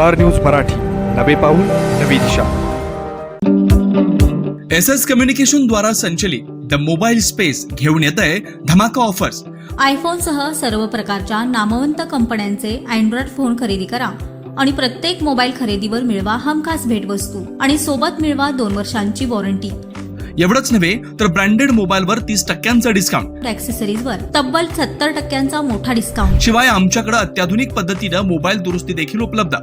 Star news Marathi. नवे पाऊल नवी दिशा. एस एस कम्युनिकेशन द्वारा संचलित द मोबाईल स्पेस घेऊन येत आहे धमाका ऑफर्स. आयफोनसह सर्व प्रकारच्या नामवंत कंपन्यांचे अँड्रॉइड फोन खरेदी करा आणि प्रत्येक मोबाईल खरेदीवर मिळवा हमखास भेटवस्तू आणि सोबत मिळवा दोन वर्षांची वॉरंटी. एवढंच नव्हे तर ब्रँडेड मोबाईलवर तीस टक्क्यांचं डिस्काउंट ॲक्सेसरीजवर तब्बल सत्तर टक्क्यांचा मोठा डिस्काउंट शिवाय आमच्याकडे अत्याधुनिक पद्धतीनं मोबाईल दुरुस्ती देखील उपलब्ध.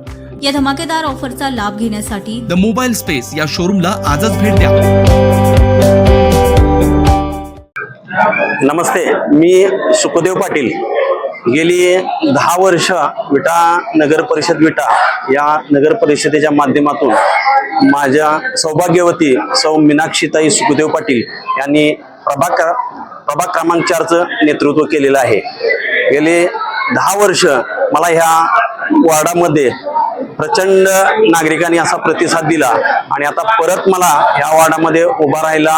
या धमाकेदार ऑफरचा लाभ घेण्यासाठी द मोबाईल स्पेस या शोरूमला आजच भेट द्या. नमस्ते मी सुखदेव पाटील. गेली दहा वर्ष विटा नगर परिषद विटा या नगर परिषदेच्या माध्यमातून माझ्या सौभाग्यवती सौ मीनाक्षीताई सुखदेव पाटील यांनी प्रभाग प्रभाग क्रमांक चारचं नेतृत्व केलेलं आहे. गेले दहा वर्ष मला ह्या वॉर्डामध्ये प्रचंड नागरिकांनी असा प्रतिसाद दिला. आणि आता परत मला ह्या वार्डामध्ये उभा राहायला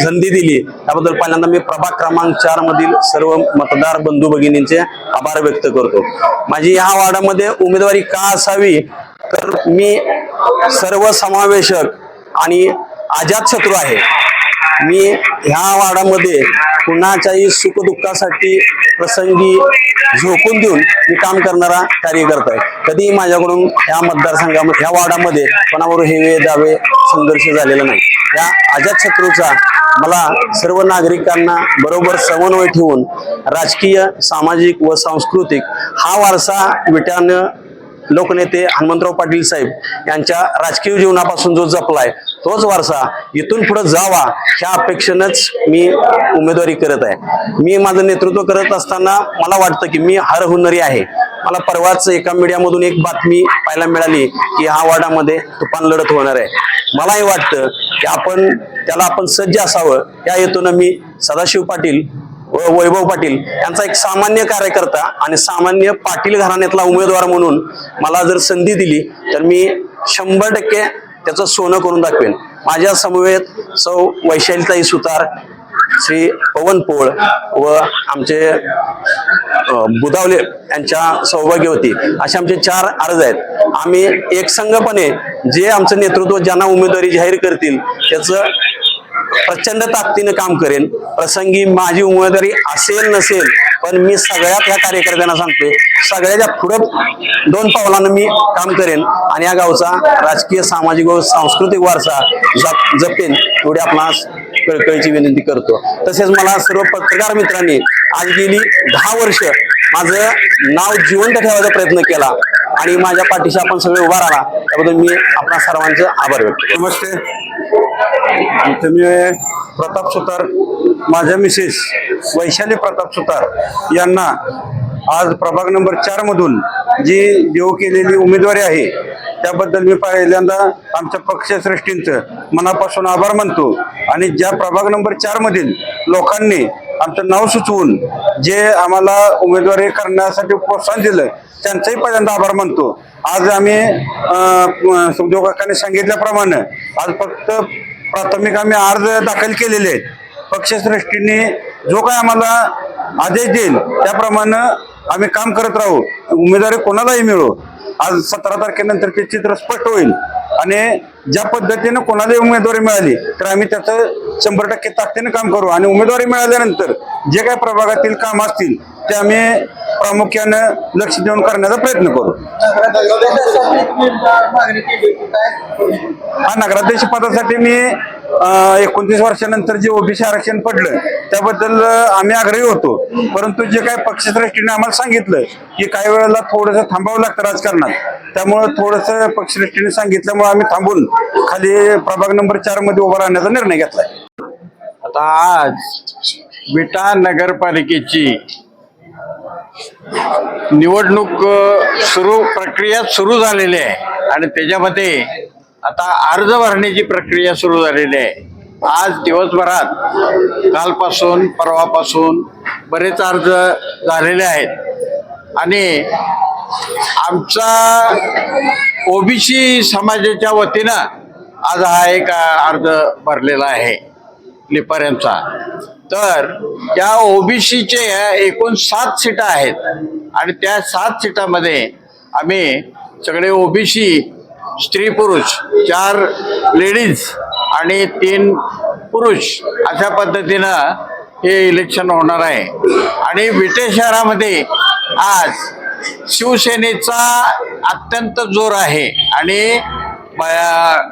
संधी दिली. त्याबद्दल पहिल्यांदा मी प्रभाग क्रमांक चार मधील सर्व मतदार बंधू भगिनींचे आभार व्यक्त करतो. माझी ह्या वार्डामध्ये उमेदवारी का असावी? तर मी सर्वसमावेशक आणि अजात शत्रू आहे. मी ह्या वार्डामध्ये कुणाच्याही सुखदुःखासाठी प्रसंगी झोकून देऊन मी काम करणारा कार्यकर्ता आहे. कधीही माझ्याकडून ह्या मतदारसंघामध्ये ह्या वार्डामध्ये कोणावर हेवे दावे संघर्ष झालेला नाही. या अजातशत्रूचा मला सर्व नागरिकांना बरोबर समन्वय ठेवून राजकीय सामाजिक व सांस्कृतिक हा वारसा विट्यानं लोकनेते हनुमंतराव पाटील साहेब यांच्या राजकीय जीवनापासून जो जपलाय तोच वारसा इथून पुढे जावा ह्या अपेक्षेनंच मी उमेदवारी करत आहे. मी माझं नेतृत्व करत असताना मला वाटतं की मी हर हुनरी आहे. मला परवाच एका मीडियामधून एक बातमी पाहायला मिळाली की ह्या वार्डामध्ये तुफान लढत होणार आहे. मलाही वाटतं की आपण त्याला आपण सज्ज असावं. या हेतून मी सदाशिव पाटील वैभव पाटील यांचा एक सामान्य कार्यकर्ता आणि सामान्य पाटील घराण्यातला उमेदवार म्हणून मला जर संधी दिली तर मी शंभर टक्के त्याचं सोनं करून दाखवेन. माझ्या समवेत सौ वैशालीताई सुतार श्री पवन पोळ व आमचे बुधावले यांच्या सौभाग्यवती असे आमचे चार अर्ज आहेत. आम्ही एकसंघपणे जे आमचं नेतृत्व ज्यांना उमेदवारी जाहीर करतील त्याचं प्रचंड ताकदीनं काम करेन. प्रसंगी माझी उमेदवारी असेल नसेल पण मी सगळ्यात या कार्यकर्त्यांना सांगतोय सगळ्याच्या पुढं दोन पावलानं मी काम करेन आणि या गावचा राजकीय सामाजिक व सांस्कृतिक वारसा जप जपेन एवढी आपणास कळकळीची विनंती करतो. तसेच मला सर्व पत्रकार मित्रांनी आज गेली दहा वर्ष माझं नाव जिवंत ठेवायचा प्रयत्न केला. आणि माझ्या पाठीशी आपण सगळे उभा राहा. त्याबद्दल मी आपणा सर्वांचं आभार व्यक्त नमस्ते. मी प्रताप सुतार माझ्या मिसेस वैशाली प्रताप सुतार यांना आज प्रभाग नंबर चार मधून जी देऊ केलेली उमेदवारी आहे त्याबद्दल मी पहिल्यांदा आमच्या पक्षश्रेष्ठींचं मनापासून आभार मानतो. आणि ज्या प्रभाग नंबर चार मधील लोकांनी आमचं नाव सुचवून जे आम्हाला उमेदवारी करण्यासाठी प्रोत्साहन दिलं त्यांचाही पहिल्यांदा आभार मानतो. आज आम्ही अं, सुखदेव काकांनी सांगितल्याप्रमाणे आज फक्त प्राथमिक आम्ही अर्ज दाखल केलेले आहेत. पक्षश्रेष्ठींनी जो काय आम्हाला आदेश देईल त्याप्रमाणे आम्ही काम करत राहू. उमेदवारी कोणालाही मिळू. आज सतरा तारखेनंतर ते चित्र स्पष्ट होईल. आणि ज्या पद्धतीनं कोणालाही उमेदवारी मिळाली तर आम्ही त्याचं शंभर टक्के ताकदीनं काम करू. आणि उमेदवारी मिळाल्यानंतर जे काही प्रभागातील काम असतील ते आम्ही प्रामुख्यानं लक्ष देऊन करण्याचा प्रयत्न करू. हा नगराध्यक्ष पदासाठी मी एकोणतीस वर्षानंतर जे ओबीसी आरक्षण पडलं त्याबद्दल आम्ही आग्रही होतो. परंतु जे काय पक्षश्रेष्ठीने आम्हाला सांगितलं की काही वेळेला थोडंसं थांबावं लागतं राजकारणात. त्यामुळं थोडंसं पक्षश्रेष्ठीने सांगितल्यामुळे आम्ही थांबून खाली प्रभाग नंबर चारमध्ये उभा राहण्याचा निर्णय घेतलाय आता आज विटा नगरपालिकेची निवडणूक सुरू प्रक्रिया सुरू झालेली आहे. आणि त्याच्यामध्ये आता अर्ज भरण्याची प्रक्रिया सुरू झालेली आहे. आज दिवसभरात कालपासून परवापासून बरेच अर्ज झालेले आहेत. आणि आमचा ओबीसी समाजाच्या वतीनं आज हा एक अर्ज भरलेला आहे लिपाऱ्यांचा तर त्या ओबीसीचे एकूण सात सीटा आहेत. आणि त्या सात सीटामध्ये आम्ही सगळे ओबीसी स्त्री पुरुष चार लेडीज आणि तीन पुरुष अशा पद्धतीनं हे इलेक्शन होणार आहे. आणि विटे शहरामध्ये आज शिवसेनेचा अत्यंत जोर आहे आणि बया-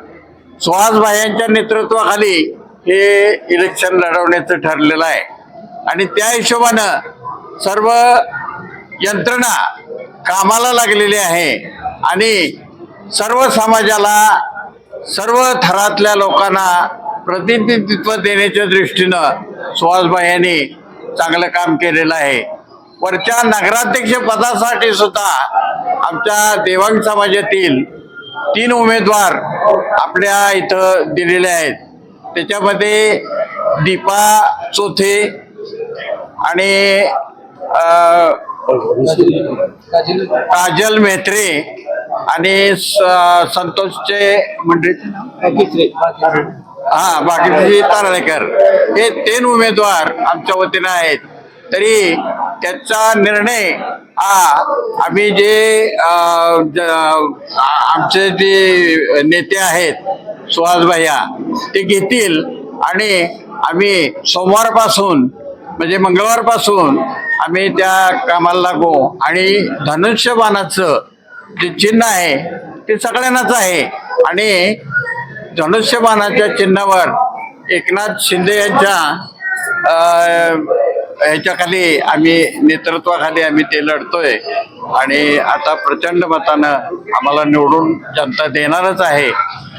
सुहासभाईंच्या नेतृत्वाखाली हे इलेक्शन लढवण्याचं ठरलेलं आहे. आणि त्या हिशोबानं सर्व यंत्रणा कामाला लागलेली आहे. आणि सर्व समाजाला सर्व थरातल्या लोकांना प्रतिनिधित्व देण्याच्या दृष्टीनं सुहासबाई यांनी चांगलं काम केलेलं आहे. वरच्या नगराध्यक्ष पदासाठी सुद्धा आमच्या देवांग समाजातील तीन उमेदवार आपल्या इथं दिलेले आहेत. त्याच्यामध्ये दीपा चोथे आणि काजल मेहत्रे आणि स- संतोषचे मंडळी. हा बाकीचे तारळेकर. हे तीन उमेदवार आमच्या वतीनं आहेत. तरी त्याचा निर्णय हा आम्ही जे आमचे जे नेते आहेत सुहास भैया ते घेतील आणि आम्ही सोमवारपासून म्हणजे मंगळवारपासून आम्ही त्या कामाला लागू. आणि धनुष्यबाणाचं जे चिन्ह आहे ते सगळ्यांनाच आहे. आणि धनुष्यबाणाच्या चिन्हावर एकनाथ शिंदे यांच्या ह्याच्याखाली आम्ही नेतृत्वाखाली आम्ही ते लढतोय. आणि आता प्रचंड मतानं आम्हाला निवडून जनता देणारच आहे.